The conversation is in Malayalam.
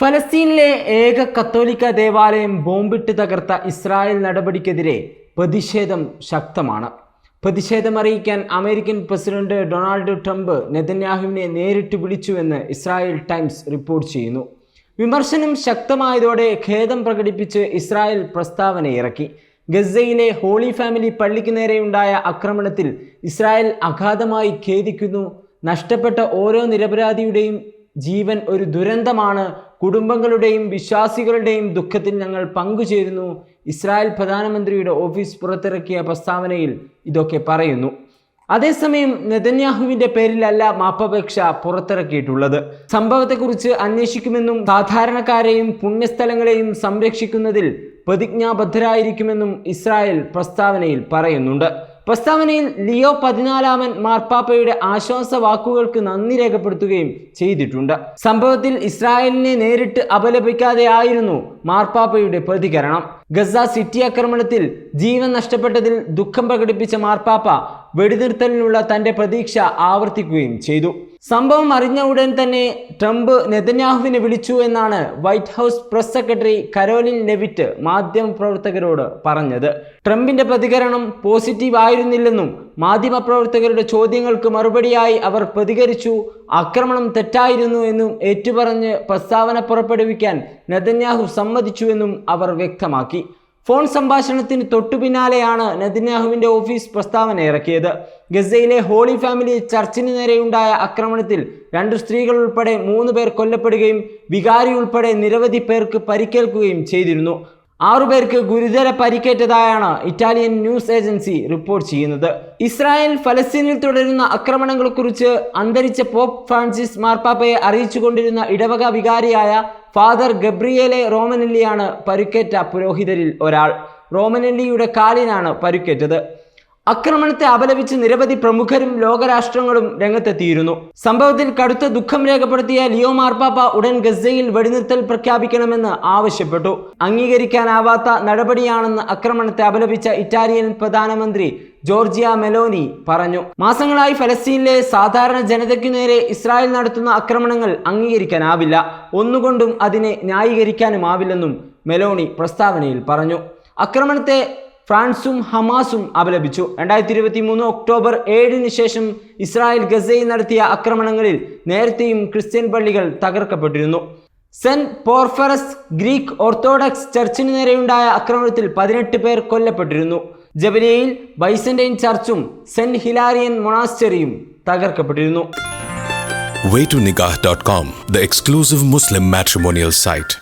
ഫലസ്തീനിലെ ഏക കത്തോലിക്ക ദേവാലയം ബോംബിട്ട് തകർത്ത ഇസ്രായേൽ നടപടിക്കെതിരെ പ്രതിഷേധം ശക്തമാണ്. പ്രതിഷേധം അറിയിക്കാൻ അമേരിക്കൻ പ്രസിഡന്റ് ഡൊണാൾഡ് ട്രംപ് നെതന്യാഹുവിനെ നേരിട്ട് വിളിച്ചുവെന്ന് ഇസ്രായേൽ ടൈംസ് റിപ്പോർട്ട് ചെയ്യുന്നു. വിമർശനം ശക്തമായതോടെ ഖേദം പ്രകടിപ്പിച്ച് ഇസ്രായേൽ പ്രസ്താവന ഇറക്കി. ഗസയിലെ ഹോളി ഫാമിലി പള്ളിക്ക് നേരെയുണ്ടായ ആക്രമണത്തിൽ ഇസ്രായേൽ അഗാധമായി ഖേദിക്കുന്നു. നഷ്ടപ്പെട്ട ഓരോ നിരപരാധിയുടെയും ജീവൻ ഒരു ദുരന്തമാണ് കുടുംബങ്ങളുടെയും വിശ്വാസികളുടെയും ദുഃഖത്തിൽ ഞങ്ങൾ പങ്കുചേരുന്നു. ഇസ്രായേൽ പ്രധാനമന്ത്രിയുടെ ഓഫീസ് പുറത്തിറക്കിയ പ്രസ്താവനയിൽ ഇതൊക്കെ പറയുന്നു. അതേസമയം നെതന്യാഹുവിന്റെ പേരിലല്ല മാപ്പപേക്ഷ പുറത്തിറക്കിയിട്ടുള്ളത്. സംഭവത്തെക്കുറിച്ച് അന്വേഷിക്കുമെന്നും സാധാരണക്കാരെയും പുണ്യസ്ഥലങ്ങളെയും സംരക്ഷിക്കുന്നതിൽ പ്രതിജ്ഞാബദ്ധരായിരിക്കുമെന്നും ഇസ്രായേൽ പ്രസ്താവനയിൽ പറയുന്നുണ്ട്. പ്രസ്താവനയിൽ ലിയോ പതിനാലാമൻ മാർപ്പാപ്പയുടെ ആശ്വാസ വാക്കുകൾക്ക് നന്ദി രേഖപ്പെടുത്തുകയും ചെയ്തിട്ടുണ്ട്. സംഭവത്തിൽ ഇസ്രായേലിനെ നേരിട്ട് അപലപിക്കാതെ ആയിരുന്നു മാർപ്പാപ്പയുടെ പ്രതികരണം. ഗസ സിറ്റി ആക്രമണത്തിൽ ജീവൻ നഷ്ടപ്പെട്ടതിൽ ദുഃഖം പ്രകടിപ്പിച്ച മാർപ്പാപ്പ വെടിനിർത്തലിനുള്ള തന്റെ പ്രതീക്ഷ ആവർത്തിക്കുകയും ചെയ്തു. സംഭവം അറിഞ്ഞ ഉടൻ തന്നെ ട്രംപ് നെതന്യാഹുവിനെ വിളിച്ചു എന്നാണ് White House press secretary Karoline Leavitt മാധ്യമപ്രവർത്തകരോട് പറഞ്ഞത്. ട്രംപിന്റെ പ്രതികരണം പോസിറ്റീവ് ആയിരുന്നില്ലെന്നും മാധ്യമപ്രവർത്തകരുടെ ചോദ്യങ്ങൾക്ക് മറുപടിയായി അവർ പ്രതികരിച്ചു ആക്രമണം തെറ്റായിരുന്നു എന്നും ഏറ്റുപറഞ്ഞ് പ്രസ്താവന പുറപ്പെടുവിക്കാൻ നെതന്യാഹു സമ്മതിച്ചുവെന്നും അവർ വ്യക്തമാക്കി. ഫോൺ സംഭാഷണത്തിന് തൊട്ടു പിന്നാലെയാണ് ഓഫീസ് പ്രസ്താവന ഇറക്കിയത്. ഗസയിലെ ഹോളി ഫാമിലി ചർച്ചിന് നേരെയുണ്ടായ ആക്രമണത്തിൽ രണ്ട് സ്ത്രീകൾ ഉൾപ്പെടെ മൂന്ന് പേർ കൊല്ലപ്പെടുകയും വികാരി ഉൾപ്പെടെ നിരവധി പേർക്ക് പരിക്കേൽക്കുകയും ചെയ്തിരുന്നു. ആറുപേർക്ക് ഗുരുതര പരിക്കേറ്റതായാണ് ഇറ്റാലിയൻ ന്യൂസ് ഏജൻസി റിപ്പോർട്ട് ചെയ്യുന്നത്. ഇസ്രായേൽ ഫലസ്തീനിൽ തുടരുന്ന ആക്രമണങ്ങളെക്കുറിച്ച് അന്തരിച്ച പോപ്പ് ഫ്രാൻസിസ് മാർപ്പാപ്പയെ അറിയിച്ചുകൊണ്ടിരുന്ന ഇടവക വികാരിയായ ഫാദർ ഗബ്രിയേലെ റോമനെല്ലിയാണ് പരുക്കേറ്റ പുരോഹിതരിൽ ഒരാൾ. റോമനെല്ലിയുടെ കാലിനാണ് പരുക്കേറ്റത്. ആക്രമണത്തെ അപലപിച്ച് നിരവധി പ്രമുഖരും ലോകരാഷ്ട്രങ്ങളും രംഗത്തെത്തിയിരുന്നു. സംഭവത്തിൽ കടുത്ത ദുഃഖം രേഖപ്പെടുത്തിയ ലിയോ മാർപ്പാപ്പ ഉടൻ ഗസയിൽ വെടിനിർത്തൽ പ്രഖ്യാപിക്കണമെന്ന് ആവശ്യപ്പെട്ടു. അംഗീകരിക്കാനാവാത്ത നടപടിയാണെന്ന് ആക്രമണത്തെ അപലപിച്ച ഇറ്റാലിയൻ പ്രധാനമന്ത്രി ജോർജിയ മെലോനി പറഞ്ഞു. മാസങ്ങളായി ഫലസ്തീനിലെ സാധാരണ ജനതയ്ക്കു നേരെ ഇസ്രായേൽ നടത്തുന്ന ആക്രമണങ്ങൾ അംഗീകരിക്കാനാവില്ല. ഒന്നുകൊണ്ടും അതിനെ ന്യായീകരിക്കാനുമാവില്ലെന്നും മെലോണി പ്രസ്താവനയിൽ പറഞ്ഞു. ആക്രമണത്തെ ഫ്രാൻസും ഹമാസും അപലപിച്ചു. രണ്ടായിരത്തി ഇരുപത്തി മൂന്ന് ഒക്ടോബർ ഏഴിന് ശേഷം ഇസ്രായേൽ ഗസയിൽ നടത്തിയ ആക്രമണങ്ങളിൽ നേരത്തെയും ക്രിസ്ത്യൻ പള്ളികൾ തകർക്കപ്പെട്ടിരുന്നു. സെന്റ് പോർഫറസ് ഗ്രീക്ക് ഓർത്തഡോക്സ് ചർച്ചിന് നേരെയുണ്ടായ ആക്രമണത്തിൽ പതിനെട്ട് പേർ കൊല്ലപ്പെട്ടിരുന്നു. ജബലിയയിൽ ബൈസന്റൈൻ ചർച്ചും സെന്റ് ഹിലാരിയൻ മൊണാസ്റ്ററിയും തകർക്കപ്പെട്ടിരുന്നു. Waytonikah.com, the exclusive Muslim matrimonial site.